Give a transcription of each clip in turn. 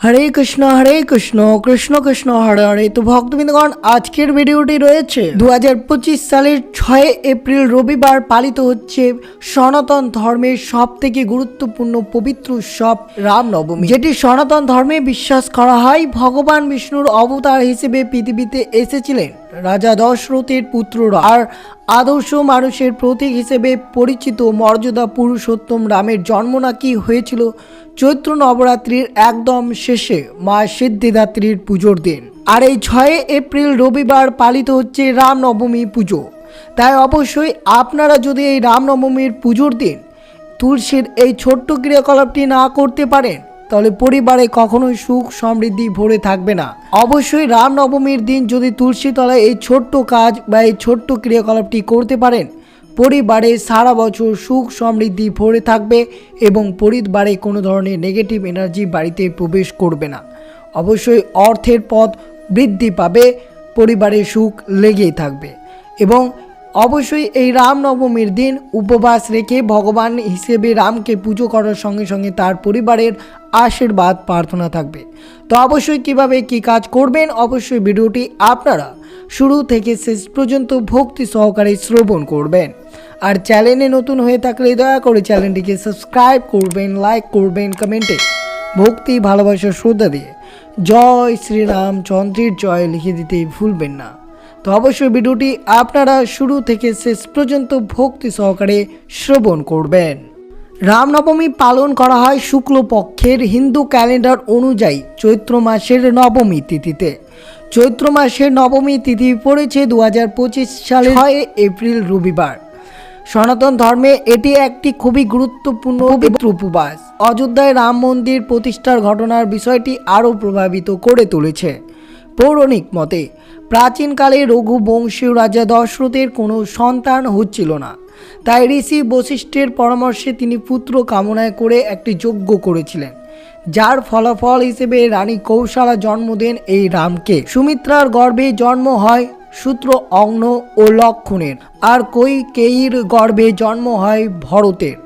হরে কৃষ্ণ হরে কৃষ্ণ কৃষ্ণ কৃষ্ণ, হরে হরে। তো ভক্তবৃন্দগণ, আজকের ভিডিওটি রয়েছে। দু পঁচিশ সালের ছয় এপ্রিল রবিবার পালিত হচ্ছে সনাতন ধর্মের সব থেকে গুরুত্বপূর্ণ পবিত্র উৎসব রামনবমী, যেটি সনাতন ধর্মে বিশ্বাস করা হয়। ভগবান বিষ্ণুর অবতার হিসেবে পৃথিবীতে এসেছিলেন। রাজা দশরথের পুত্ররা আর আদর্শ মানুষের প্রতীক হিসেবে পরিচিত মর্যাদা পুরুষোত্তম রামের জন্ম নাকি হয়েছিল চৈত্র নবরাত্রির একদম শেষে মা সিদ্ধিদাত্রীর পুজোর দিন। আর এই ছয় এপ্রিল রবিবার পালিত হচ্ছে রামনবমী পুজো। তাই অবশ্যই আপনারা যদি এই রামনবমীর পুজোর দিন তুলসীর এই ছোট্ট ক্রিয়াকলাপটি না করতে পারেন তাহলে পরিবারে কখনোই সুখ সমৃদ্ধি ভরে থাকবে না। অবশ্যই রামনবমীর দিন যদি তুলসী তলায় এই ছোট্ট কাজ বা এই ছোট্ট ক্রিয়াকলাপটি করতে পারেন, পরিবারে সারা বছর সুখ সমৃদ্ধি ভরে থাকবে এবং পরিবারে কোনো ধরনের নেগেটিভ এনার্জি বাড়িতে প্রবেশ করবে না। অবশ্যই অর্থের পথ বৃদ্ধি পাবে, পরিবারে সুখ লেগেই থাকবে এবং অবশ্যই এই রামনবমীর দিন উপবাস রেখে ভগবান হিসেবে রামকে পুজো করার সঙ্গে সঙ্গে তার পরিবারের আশীর্বাদ, প্রার্থনা থাকবে। তো অবশ্যই কীভাবে কি কাজ করবেন, অবশ্যই ভিডিওটি আপনারা শুরু থেকে শেষ পর্যন্ত ভক্তি সহকারে শ্রবণ করবেন। আর চ্যানেলে নতুন হয়ে থাকলে দয়া করে চ্যানেলটিকে সাবস্ক্রাইব করবেন, লাইক করবেন, কমেন্টে ভক্তি, ভালোবাসা, শ্রদ্ধা দিয়ে জয় শ্রীরাম চন্দ্রের জয় লিখে দিতে ভুলবেন না। তো অবশ্যই ভিডিওটি আপনারা শুরু থেকে শেষ পর্যন্ত ভক্তি সহকারে শ্রবণ করবেন। রামনবমী পালন করা হয় শুক্লপক্ষের হিন্দু ক্যালেন্ডার অনুযায়ী চৈত্র মাসের নবমী তিথিতে। চৈত্র মাসের নবমী তিথি পড়েছে দু হাজার পঁচিশ সালে ছয় এপ্রিল রবিবার। সনাতন ধর্মে এটি একটি খুবই গুরুত্বপূর্ণ পবিত্র উপবাস। অযোধ্যায় রাম মন্দির প্রতিষ্ঠার ঘটনার বিষয়টি আরও প্রভাবিত করে তুলেছে। পৌরাণিক মতে প্রাচীনকালে রঘুবংশীয় রাজা দশরথের কোনো সন্তান হচ্ছিল না। তাই ঋষি বশিষ্ঠের পরামর্শে তিনি পুত্র কামনায় করে একটি যজ্ঞ করেছিলেন, যার ফলাফল হিসেবে রানী কৌশলা জন্ম দেন এই রামকে। সুমিত্রার গর্ভে জন্ম হয় সূত্র অগ্ন ও লক্ষণের, আর কই কৈকেয়ীর গর্ভে জন্ম হয় ভরতের।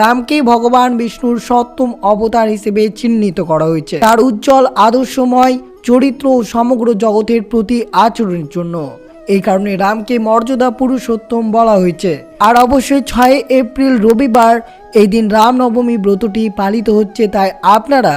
রামকে ভগবান বিষ্ণুর সপ্তম অবতার হিসেবে চিহ্নিত করা হয়েছে। তার উজ্জ্বল আদর্শময় চরিত্র ও সমগ্র জগতের প্রতি আচরণের জন্য। এই কারণে রামকে মর্যাদা পুরুষোত্তম বলা হয়েছে। আর অবশ্যই ছয় এপ্রিল রবিবার এই দিন রামনবমী ব্রতটি পালিত হচ্ছে, তাই আপনারা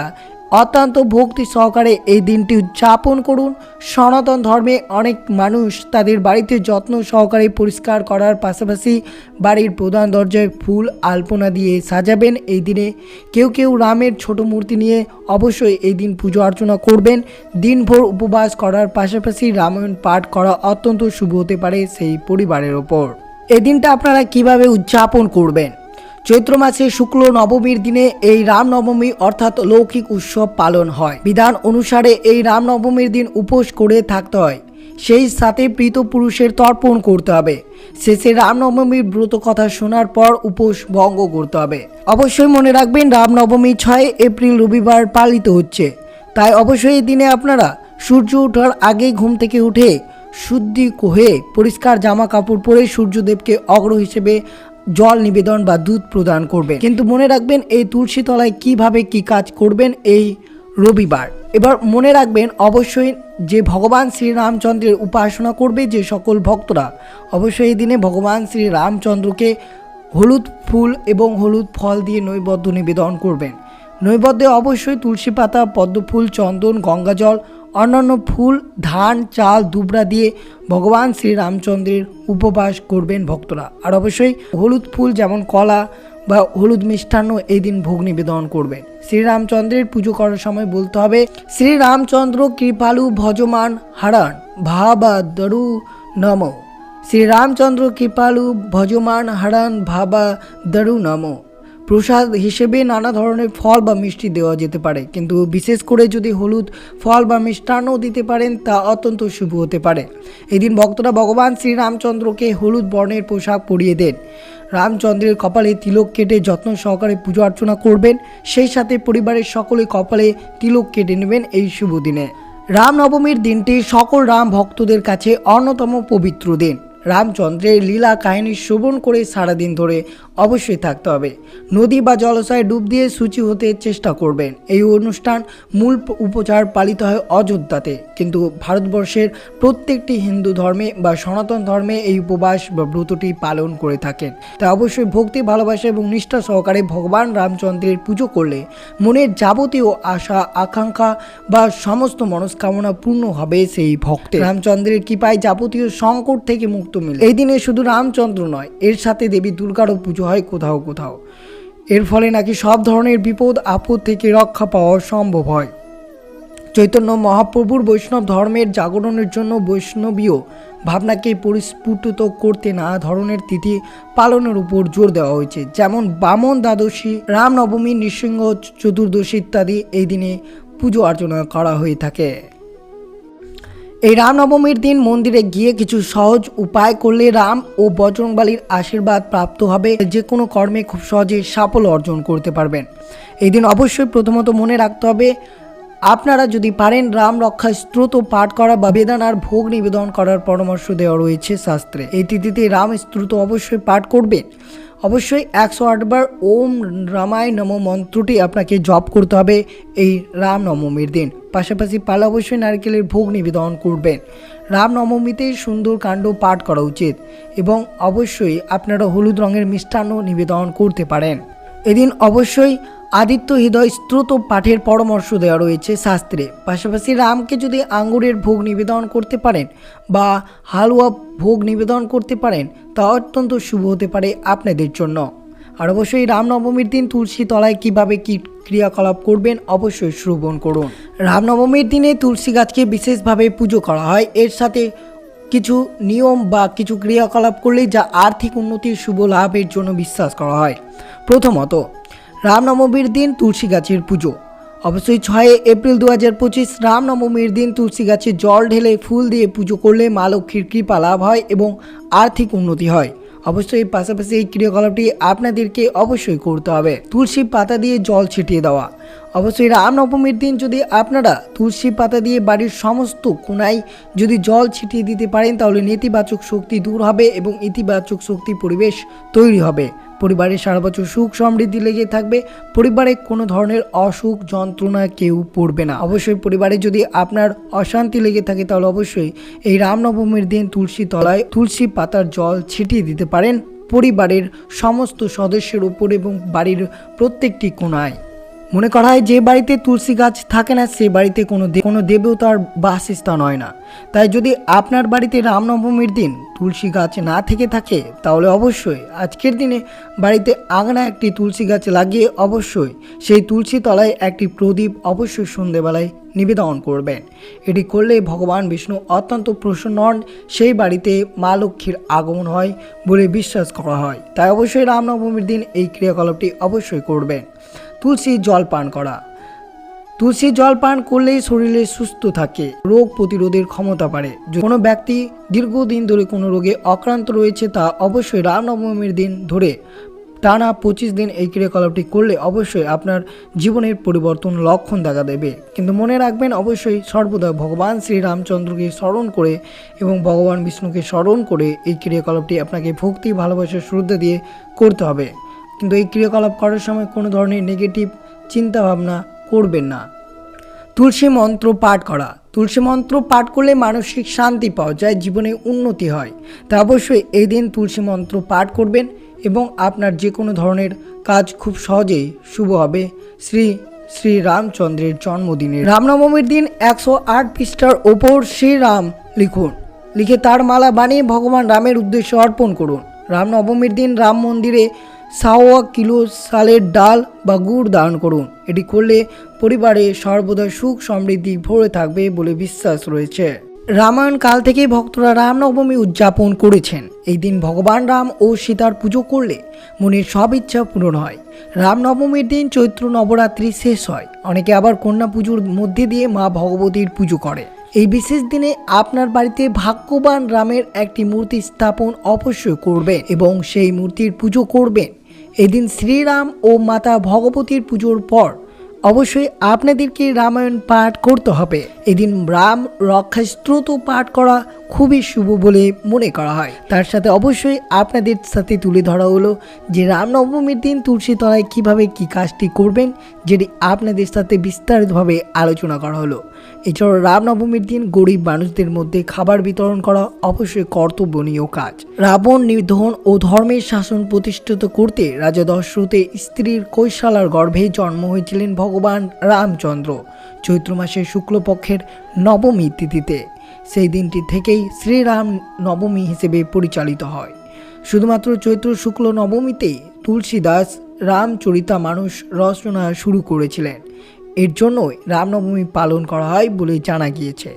অত্যন্ত ভক্তি সহকারে এই দিনটি উদযাপন করুন। সনাতন ধর্মে অনেক মানুষ তাদের বাড়িতে যত্ন সহকারে পরিষ্কার করার পাশাপাশি বাড়ির প্রধান দরজায় ফুল আলপনা দিয়ে সাজাবেন। এই দিনে কেউ কেউ রামের ছোট মূর্তি নিয়ে অবশ্যই এই দিন পুজো অর্চনা করবেন। দিনভর উপবাস করার পাশাপাশি রামায়ণ পাঠ করা অত্যন্ত শুভ হতে পারে সেই পরিবারের ওপর। এই দিনটা আপনারা কীভাবে উদযাপন করবেন? চৈত্র মাসে শুক্ল নবমীর দিনে এই রামনবমী অর্থাৎ লৌকিক উৎসব পালন হয়। বিধান অনুসারে এই রামনবমীর দিন উপোস করে থাকতে হয়। সেই সাথে প্রীত পুরুষের তর্পণ করতে হবে। শেষে রামনবমীর ব্রত কথা শোনার পর উপোস ভঙ্গ করতে হবে। অবশ্যই মনে রাখবেন রামনবমী ছয় এপ্রিল রবিবার পালিত হচ্ছে। তাই অবশ্যই এই দিনে আপনারা সূর্য ওঠার আগেই ঘুম থেকে উঠে শুদ্ধি হয়ে পরিষ্কার জামা কাপড় পরে সূর্যদেবকে অগ্র হিসেবে জল নিবেদন বা দুধ প্রদান করবেন। কিন্তু মনে রাখবেন এই তুলসী তলায় কীভাবে কি কাজ করবেন এই রবিবার। এবার মনে রাখবেন অবশ্যই যে ভগবান শ্রী রামচন্দ্রের উপাসনা করবে যে সকল ভক্তরা, অবশ্যই এই দিনে ভগবান শ্রীরামচন্দ্রকে হলুদ ফুল এবং হলুদ ফল দিয়ে নৈবদ্য নিবেদন করবেন। নৈবদ্যে অবশ্যই তুলসী পাতা, পদ্মফুল, চন্দন, গঙ্গাজল অন্যান্য ফুল, ধান, চাল দুবরা দিয়ে ভগবান শ্রী রামচন্দ্রের উপবাস করবেন ভক্তরা। আর অবশ্যই হলুদ ফুল যেমন কলা বা হলুদ মিষ্টান্ন এই দিন ভোগ নিবেদন করবেন। শ্রীরামচন্দ্রের পুজো করার সময় বলতে হবে, শ্রীরামচন্দ্র কৃপালু ভজমান হারান, ভাবা দরু নম। শ্রীরামচন্দ্র কৃপালু ভজমান হারান, ভাবা দরু নম। প্রসাদ হিসেবে নানা ধরনের ফল বা মিষ্টি দেওয়া যেতে পারে। কিন্তু বিশেষ করে যদি হলুদ ফল বা মিষ্টান্নও দিতে পারেন, তা অত্যন্ত শুভ হতে পারে। এদিন ভক্তরা ভগবান শ্রীরামচন্দ্রকে হলুদ বর্ণের পোশাক পরিয়ে দেন। রামচন্দ্রের কপালে তিলক কেটে যত্ন সহকারে পুজো অর্চনা করবেন। সেই সাথে পরিবারের সকলে কপালে তিলক কেটে নেবেন এই শুভ দিনে। রামনবমীর দিনটি সকল রাম ভক্তদের কাছে অন্যতম পবিত্র দিন। রামচন্দ্রের লীলা কাহিনী শ্রবণ করে সারাদিন ধরে অবশ্যই থাকতে হবে। নদী বা জলাশয়ে ডুব দিয়ে সূচি হতে চেষ্টা করবেন। এই অনুষ্ঠান মূল উপচার পালিত হয় অযোধ্যাতে। কিন্তু ভারতবর্ষের প্রত্যেকটি হিন্দু ধর্মে বা সনাতন ধর্মে এই উপবাস বা ব্রতটি পালন করে থাকেন। তা অবশ্যই ভক্তি, ভালোবাসা এবং নিষ্ঠা সহকারে ভগবান রামচন্দ্রের পুজো করলে মনের যাবতীয় আশা, আকাঙ্ক্ষা বা সমস্ত মনস্কামনা পূর্ণ হবে সেই ভক্তের। রামচন্দ্রের কৃপায় যাবতীয় সংকট থেকে মুক্ত মিলে। এই দিনে শুধু রামচন্দ্র নয়, এর সাথে দেবী দুর্গারও পুজো হয় কোথাও কোথাও। এর ফলে নাকি সব ধরনের বিপদ, আপদ থেকে রক্ষা পাওয়া সম্ভব হয়। চৈতন্য মহাপ্রভুর বৈষ্ণব ধর্মের জাগরণের জন্য বৈষ্ণবীয় ভাবনাকে পরিস্ফুটিত করতে না ধরনের তিথি পালনের উপর জোর দেওয়া হয়েছে। যেমন বামন দ্বাদশী, রামনবমী, নৃসিংহ চতুর্দশী ইত্যাদি এই দিনে পুজো অর্চনা করা হয়ে থাকে। এই রামনবমীর দিন মন্দিরে গিয়ে কিছু সহজ উপায় করলে রাম ও বজরংবালির আশীর্বাদ প্রাপ্ত হবে। যে কোনো কর্মে খুব সহজে সাফল্য অর্জন করতে পারবেন। এই দিন অবশ্যই প্রথমত মনে রাখতে হবে, আপনারা যদি পারেন রাম রক্ষা স্ত্রোত পাঠ করা বা বেদানার ভোগ নিবেদন করার পরামর্শ দেওয়া রয়েছে শাস্ত্রে। এই তিথিতে রাম স্ত্রোত অবশ্যই পাঠ করবেন অবশ্যই একশো আটবার ওম রামায় নম মন্ত্রটি আপনাকে জপ করতে হবে এই রামনবমীর দিন। পাশাপাশি পালা অবশ্যই নারকেলের ভোগ নিবেদন করবেন। রামনবমীতে সুন্দর কাণ্ড পাঠ করা উচিত এবং অবশ্যই আপনারা হলুদ রঙের মিষ্টান্ন নিবেদন করতে পারেন। এদিন অবশ্যই আদিত্য হৃদয় স্ত্রোত পাঠের পরামর্শ দেওয়া রয়েছে শাস্ত্রে। পাশাপাশি রামকে যদি আঙ্গুরের ভোগ নিবেদন করতে পারেন বা হালুয়া ভোগ নিবেদন করতে পারেন, তা অত্যন্ত শুভ হতে পারে আপনাদের জন্য। আর অবশ্যই রামনবমীর দিন তুলসী তলায় কীভাবে কী ক্রিয়াকলাপ করবেন অবশ্যই শ্রবণ করুন। রামনবমীর দিনে তুলসী গাছকে বিশেষভাবে পুজো করা হয়। এর সাথে কিছু নিয়ম বা কিছু ক্রিয়াকলাপ করলেই যা আর্থিক উন্নতির শুভ লাভের জন্য বিশ্বাস করা হয়। প্রথমত, রামনবমীর দিন তুলসী গাছের পুজো। অবশ্যই ছয় এপ্রিল দু হাজার পঁচিশ রামনবমীর দিন তুলসী গাছে জল ঢেলে ফুল দিয়ে পুজো করলে মা লক্ষ্মীর কৃপা লাভ হয় এবং আর্থিক উন্নতি হয়। অবশ্যই পাশাপাশি এই ক্রিয়াকলাপটি আপনাদেরকে অবশ্যই করতে হবে। তুলসী পাতা দিয়ে জল ছিটিয়ে দেওয়া। অবশ্যই রামনবমীর দিন যদি আপনারা তুলসী পাতা দিয়ে বাড়ির সমস্ত কোনায় যদি জল ছিটিয়ে দিতে পারেন, তাহলে নেতিবাচক শক্তি দূর হবে এবং ইতিবাচক শক্তি পরিবেশ তৈরি হবে। পরিবারে সারা বছর সুখ সমৃদ্ধি লেগে থাকবে। পরিবারে কোনো ধরনের অসুখ যন্ত্রণা কেউ পড়বে না। অবশ্যই পরিবারে যদি আপনার অশান্তি লেগে থাকে, তাহলে অবশ্যই এই রামনবমীর দিন তুলসী তলায় তুলসী পাতার জল ছিটিয়ে দিতে পারেন। পরিবারের সমস্ত সদস্যের উপর এবং বাড়ির প্রত্যেকটি কোণায় মনে করা হয় যে বাড়িতে তুলসী গাছ থাকে না, সে বাড়িতে কোনো কোনো দেবতার বাসস্থান হয় না। তাই যদি আপনার বাড়িতে রামনবমীর দিন তুলসী গাছ না থেকে থাকে, তাহলে অবশ্যই আজকের দিনে বাড়িতে আঙনা একটি তুলসী গাছ লাগিয়ে অবশ্যই সেই তুলসী তলায় একটি প্রদীপ অবশ্যই সন্ধেবেলায় নিবেদন করবেন। এটি করলে ভগবান বিষ্ণু অত্যন্ত প্রসন্ন হন, সেই বাড়িতে মা লক্ষ্মীর আগমন হয় বলে বিশ্বাস করা হয়। তাই অবশ্যই রামনবমীর দিন এই ক্রিয়াকলাপটি অবশ্যই করবেন। তুলসী জল পান করা। তুলসী জল পান করলেই শরীরে সুস্থ থাকে, রোগ প্রতিরোধের ক্ষমতা বাড়ে। কোনো ব্যক্তি দীর্ঘদিন ধরে কোনো রোগে আক্রান্ত রয়েছে, তা অবশ্যই রামনবমীর দিন ধরে টানা পঁচিশ দিন এই ক্রিয়াকলাপটি করলে অবশ্যই আপনার জীবনের পরিবর্তন লক্ষণ দেখা দেবে। কিন্তু মনে রাখবেন, অবশ্যই সর্বদা ভগবান শ্রীরামচন্দ্রকে স্মরণ করে এবং ভগবান বিষ্ণুকে স্মরণ করে এই ক্রিয়াকলাপটি আপনাকে ভক্তি, ভালোবাসা, শ্রদ্ধা দিয়ে করতে হবে। কিন্তু এই ক্রিয়াকলাপ করার সময় কোনো ধরনের নেগেটিভ চিন্তাভাবনা করবেন না। তুলসী মন্ত্র পাঠ করা। তুলসী মন্ত্র পাঠ করলে মানসিক শান্তি পাওয়া যায়, জীবনে উন্নতি হয়। তা অবশ্যই এই দিন তুলসী মন্ত্র পাঠ করবেন এবং আপনার যে কোনো ধরনের কাজ খুব সহজেই শুভ হবে। শ্রী শ্রী রামচন্দ্রের জন্মদিনে রামনবমীর দিন একশো আট পৃষ্ঠার ওপর শ্রীরাম লিখুন। লিখে তার মালা বানিয়ে ভগবান রামের উদ্দেশ্যে অর্পণ করুন। রামনবমীর দিন রাম মন্দিরে সাওয়া কিলো সালের ডাল বা গুড় দান করুন। এটি করলে পরিবারে সর্বদা সুখ সমৃদ্ধি ভরে থাকবে বলে বিশ্বাস রয়েছে। রামায়ণ কাল থেকেই ভক্তরা রামনবমী উদযাপন করেছেন। এই দিন ভগবান রাম ও সীতার পুজো করলে মনের সব ইচ্ছা পূরণ হয়। রামনবমীর দিন চৈত্র নবরাত্রি শেষ হয়। অনেকে আবার কন্যা পুজোর মধ্যে দিয়ে মা ভগবতীর পুজো করে। এই বিশেষ দিনে আপনার বাড়িতে ভাগ্যবান রামের একটি মূর্তি স্থাপন অবশ্যই করবে এবং সেই মূর্তির পুজো করবেন। এদিন শ্রীরাম ও মাতা ভগবতীর পুজোর পর অবশ্যই আপনাদেরকে রামায়ণ পাঠ করতে হবে। এদিন রাম রক্ষা স্ত্রোত পাঠ করা খুবই শুভ বলে মনে করা হয়। তার সাথে অবশ্যই আপনাদের সাথে তুলে ধরা হলো যে রামনবমীর দিন তুলসী তলায় কীভাবে কি কাজটি করবেন, যেটি আপনাদের সাথে বিস্তারিতভাবে আলোচনা করা হলো। এছাড়াও রামনবমীর দিন গরিব মানুষদের মধ্যে খাবার বিতরণ করা অবশ্যই কর্তব্যনীয় কাজ। রাবণ নিধন ও ধর্মের শাসন প্রতিষ্ঠিত করতে রাজা দশরথের স্ত্রীর কৈশালার গর্ভে জন্ম হয়েছিলেন ভগবান রামচন্দ্র, চৈত্র মাসের শুক্লপক্ষের নবমী তিথিতে। সেই দিনটি থেকেই শ্রীরাম নবমী হিসেবে পরিচালিত হয়। শুধুমাত্র চৈত্র শুক্ল নবমীতেই তুলসীদাস রামচরিতা মানুষ রচনা শুরু করেছিলেন। এর জন্যই রামনবমী পালন করা হয় বলে জানা গিয়েছে।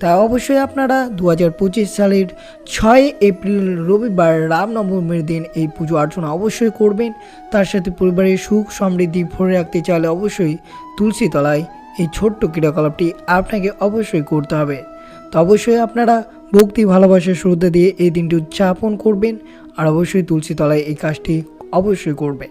তাই অবশ্যই আপনারা দু পঁচিশ সালের ছয় এপ্রিল রবিবার রামনবমীর দিন এই পুজো অর্চনা অবশ্যই করবেন। তার সাথে পরিবারের সুখ সমৃদ্ধি ভরে রাখতে চাইলে অবশ্যই তুলসী তলায় এই ছোট্ট ক্রিয়াকলাপটি আপনাকে অবশ্যই করতে হবে। তো অবশ্যই আপনারা ভক্তি ভালোবাসা শ্রদ্ধা দিয়ে এই দিনটি উদযাপন করবেন আর অবশ্যই তুলসী তলায় এই কাজটি অবশ্যই করবেন।